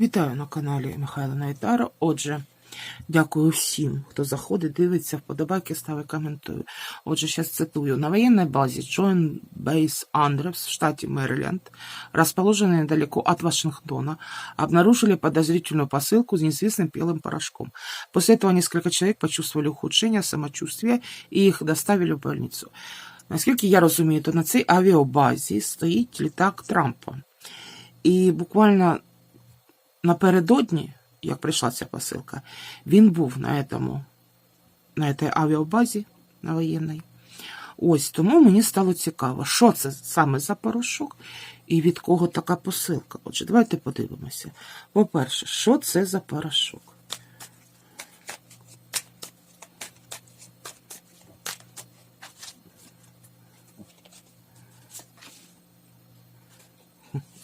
Вітаю на каналі Михайла Найтара. Отже, дякую всім, хто заходить, дивиться, вподобайки, ставить, коментує. Отже, зараз цитую. На военной базе Joint Base Andrews в штате Мэриленд, расположенной недалеко от Вашингтона, обнаружили подозрительную посылку с неизвестным белым порошком. После этого несколько человек почувствовали ухудшение самочувствия и их доставили в больницу. Наскільки я розумію, то на цій авіабазі стоїть літак Трампа. І буквально напередодні, як прийшла ця посилка, він був на этому, на этой авіабазі на воєнній. Ось тому мені стало цікаво, що це саме за порошок і від кого така посилка. Отже, давайте подивимося. По-перше, що це за порошок?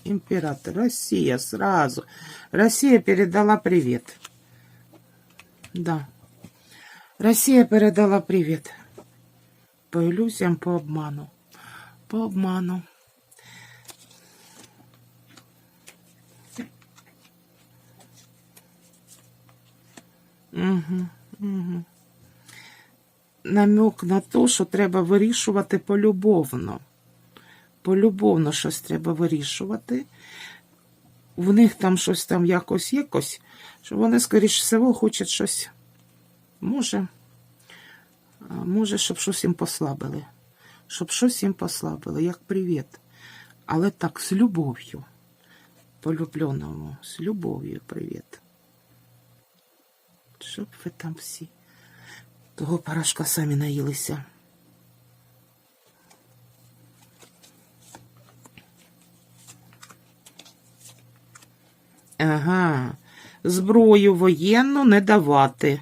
Император, Россия сразу. Россия передала привет. Да. Россия передала привет. По иллюзиям, по обману. По обману. Угу, угу. Намек на те, що треба вирішувати полюбовно. Полюбовно щось треба вирішувати. В них там щось там якось якось, що вони, скоріш всього, хочуть щось. Може, може, щоб щось їм послабили. Щоб щось їм послабили, як привіт. Але так, з любов'ю. Полюбленому, з любов'ю привіт. Щоб ви там всі того порошка самі наїлися. Ага, зброю воєнну не давати.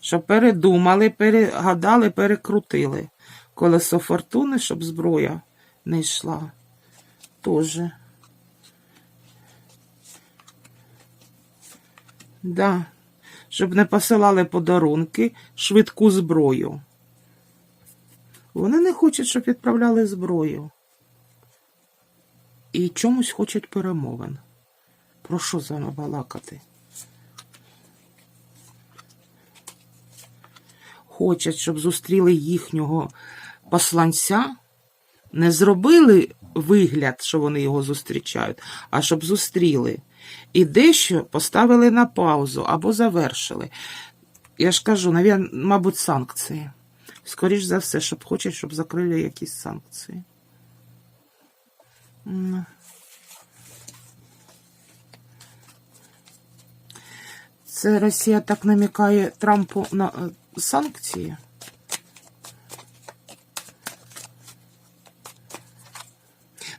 Щоб передумали, перегадали, перекрутили. Колесо фортуни, щоб зброя не йшла. Тоже. Да. Щоб не посилали подарунки, швидку зброю. Вони не хочуть, щоб відправляли зброю. І чомусь хочуть перемовин. Про що з балакати? Хочуть, щоб зустріли їхнього посланця, не зробили вигляд, що вони його зустрічають, а щоб зустріли. І дещо поставили на паузу або завершили. Я ж кажу, мабуть, санкції. Скоріш за все, щоб хочуть, щоб закрили якісь санкції. Це Росія так намікає Трампу на е, санкції.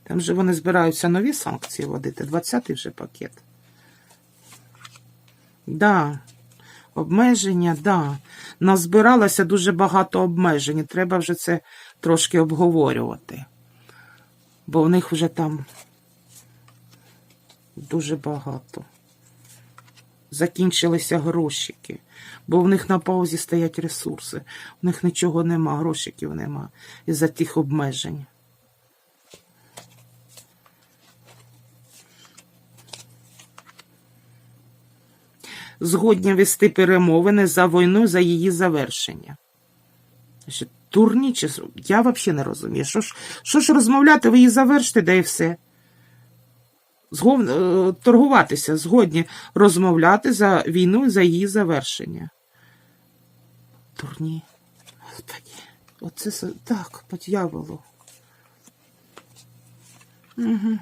Там же вони збираються нові санкції вводити, 20-й вже пакет. Да, обмеження, да. Назбиралося дуже багато обмежень. і Треба вже це трошки обговорювати. Бо в них вже там дуже багато закінчилися грошики, бо в них на паузі стоять ресурси. У них нічого нема, грошиків нема із-за тих обмежень. Згодні вести перемовини за війну, за її завершення. Що, Турні чи я взагалі не розумію. Що ж, що ж розмовляти, ви її завершите, да і все. Згов... е, торгуватися, згодні розмовляти за війну за її завершення. Турні. Господи, оце так, по дьяволу. Угу.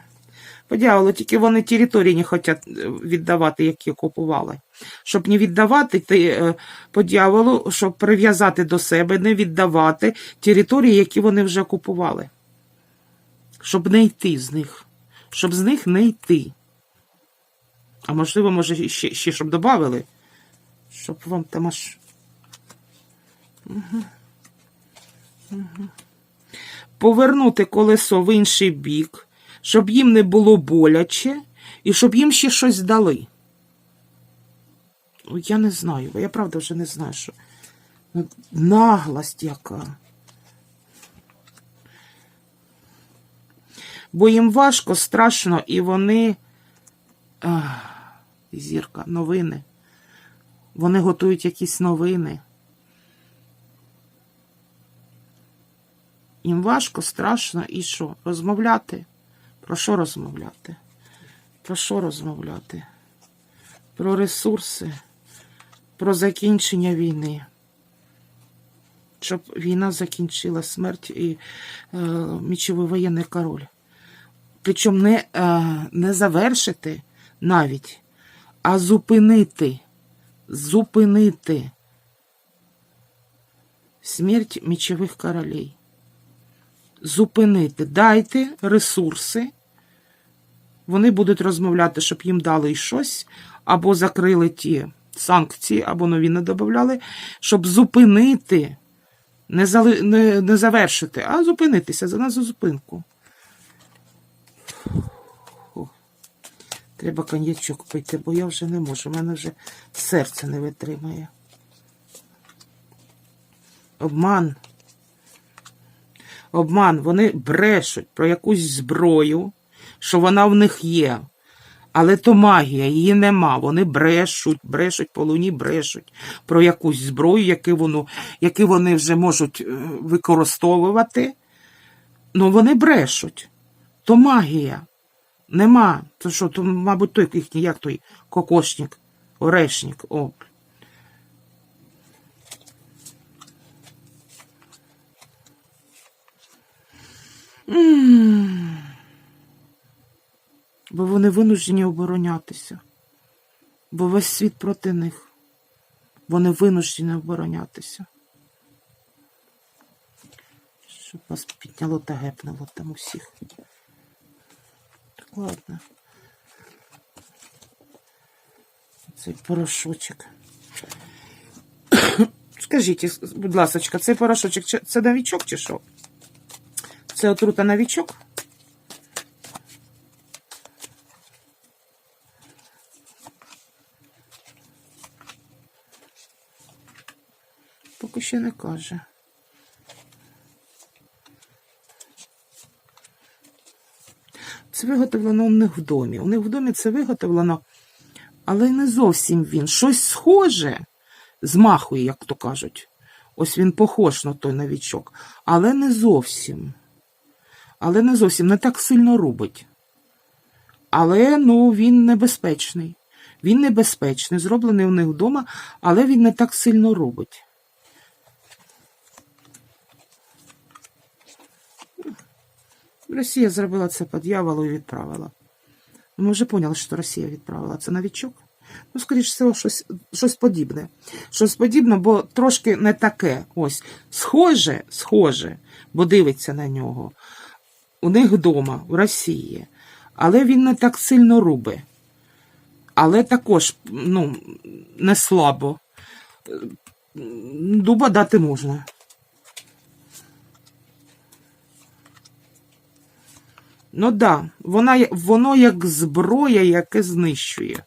По дьяволу, тільки вони території не хочуть е, віддавати, які окупували. Щоб не віддавати ти, е, по дьяволу, щоб прив'язати до себе, не віддавати території, які вони вже окупували. Щоб не йти з них. Щоб з них не йти. А можливо, може, ще, ще щоб додали, щоб вам там аж. Повернути колесо в інший бік, щоб їм не було боляче, і щоб їм ще щось дали. Я не знаю, я правда вже не знаю, що. Наглость яка. Бо їм важко, страшно, і вони. ах, зірка, новини. Вони готують якісь новини. Їм важко, страшно і що? Розмовляти? Про що розмовляти? Про що розмовляти? Про ресурси, про закінчення війни. Щоб війна закінчила смерть і е, мічовий воєнний король. Причому не, е, не завершити навіть, а зупинити. Зупинити смерть мічових королей. Зупинити. Дайте ресурси. Вони будуть розмовляти, щоб їм дали щось, або закрили ті санкції, або нові не додавали, щоб зупинити, не, зали... не, не завершити, а зупинитися за нас за зупинку. Фу. Треба коньячок пити, бо я вже не можу. У мене вже серце не витримає. Обман. Обман. Вони брешуть про якусь зброю, що вона в них є. Але то магія, її нема. Вони брешуть, брешуть по луні, брешуть про якусь зброю, яку, воно, яку вони вже можуть е, використовувати. Ну, вони брешуть. То магія. Нема. То що, то, мабуть, той їхній, як той кокошник, орешник. О. Бо вони винуждені оборонятися. Бо весь світ проти них. Вони винуждені оборонятися. Щоб вас підняло та гепнуло там усіх. Ладно. Цей порошочок. Скажіть, будь ласка, цей порошочок це новічок чи що? Це отрута новічок? Поки ще не каже. Це виготовлено у них в домі. У них в домі це виготовлено, але не зовсім він. Щось схоже змахує, як то кажуть. Ось він похож на той новічок, але не зовсім. Але не зовсім не так сильно робить. Але ну, він небезпечний. Він небезпечний, зроблений у них вдома, але він не так сильно робить. Росія зробила це по дьяволу і відправила. Ми вже поняли, що Росія відправила. Це новічок. Ну, скоріш всього, щось, щось подібне. Щось подібне, бо трошки не таке. Ось. Схоже, схоже, бо дивиться на нього. У них вдома, в Росії. Але він не так сильно рубе. Але також, ну, не слабо. Дуба дати можна. Ну да, вона, воно як зброя, яке знищує.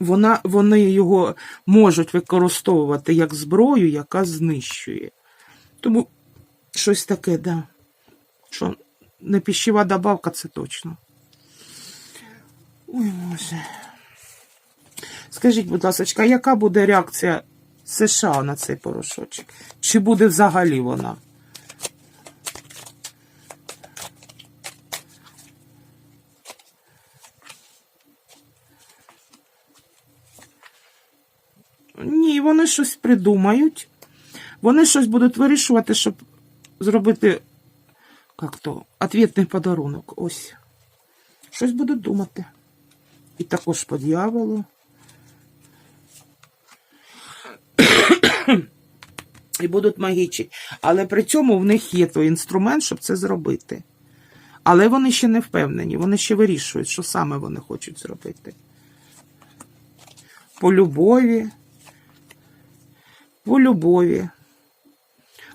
Вона, вони його можуть використовувати як зброю, яка знищує. Тому щось таке, да. Що не пищева добавка, це точно. Ой, Боже. Скажіть, будь ласка, яка буде реакція США на цей порошочок? Чи буде взагалі вона? Вони щось придумають. Вони щось будуть вирішувати, щоб зробити як то, ответний подарунок. Ось. Щось будуть думати. І також по дьяволу. І будуть магічити. Але при цьому в них є той інструмент, щоб це зробити. Але вони ще не впевнені, вони ще вирішують, що саме вони хочуть зробити. По любові. По любові.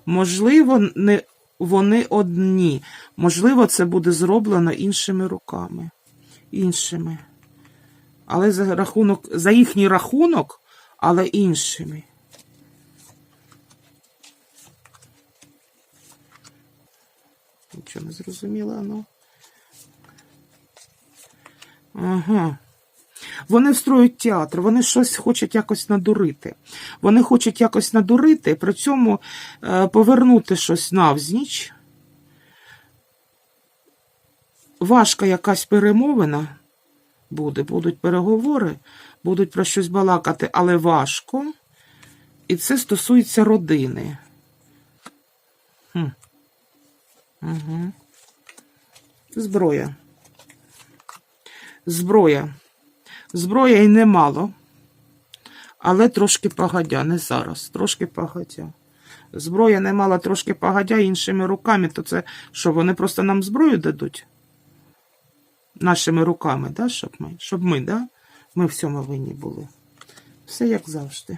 Можливо, не вони одні. Можливо, це буде зроблено іншими руками. Іншими. Але за рахунок, за їхній рахунок, але іншими. Нічого не зрозуміла, ну. Ага. Вони встроюють театр, вони щось хочуть якось надурити. Вони хочуть якось надурити, при цьому е, повернути щось навзніч. Важка якась перемовина буде, будуть переговори, будуть про щось балакати, але важко. І це стосується родини. Хм. Угу. Зброя. Зброя. Зброя і немало, але трошки погодя, не зараз, трошки погодя. Зброя немало, трошки погодя іншими руками, то це що, вони просто нам зброю дадуть? Нашими руками, да, щоб ми, щоб ми, да? Ми в цьому винні були. Все як завжди.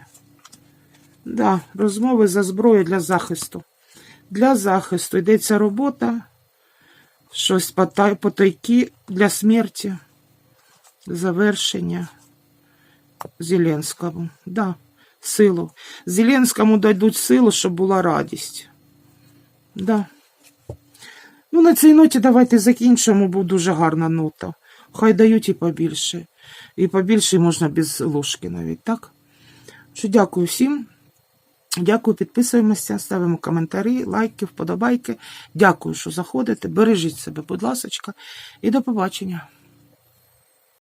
Да, розмови за зброю для захисту. Для захисту йдеться робота, щось потай- потайки для смерті, завершення Зеленському. Да, силу. Зеленському дадуть силу, щоб була радість. Да. Ну, на цій ноті давайте закінчимо, бо дуже гарна нота. Хай дають і побільше. І побільше можна без ложки навіть, так? Що дякую всім. Дякую, підписуємося, ставимо коментарі, лайки, вподобайки. Дякую, що заходите. Бережіть себе, будь ласка, і до побачення.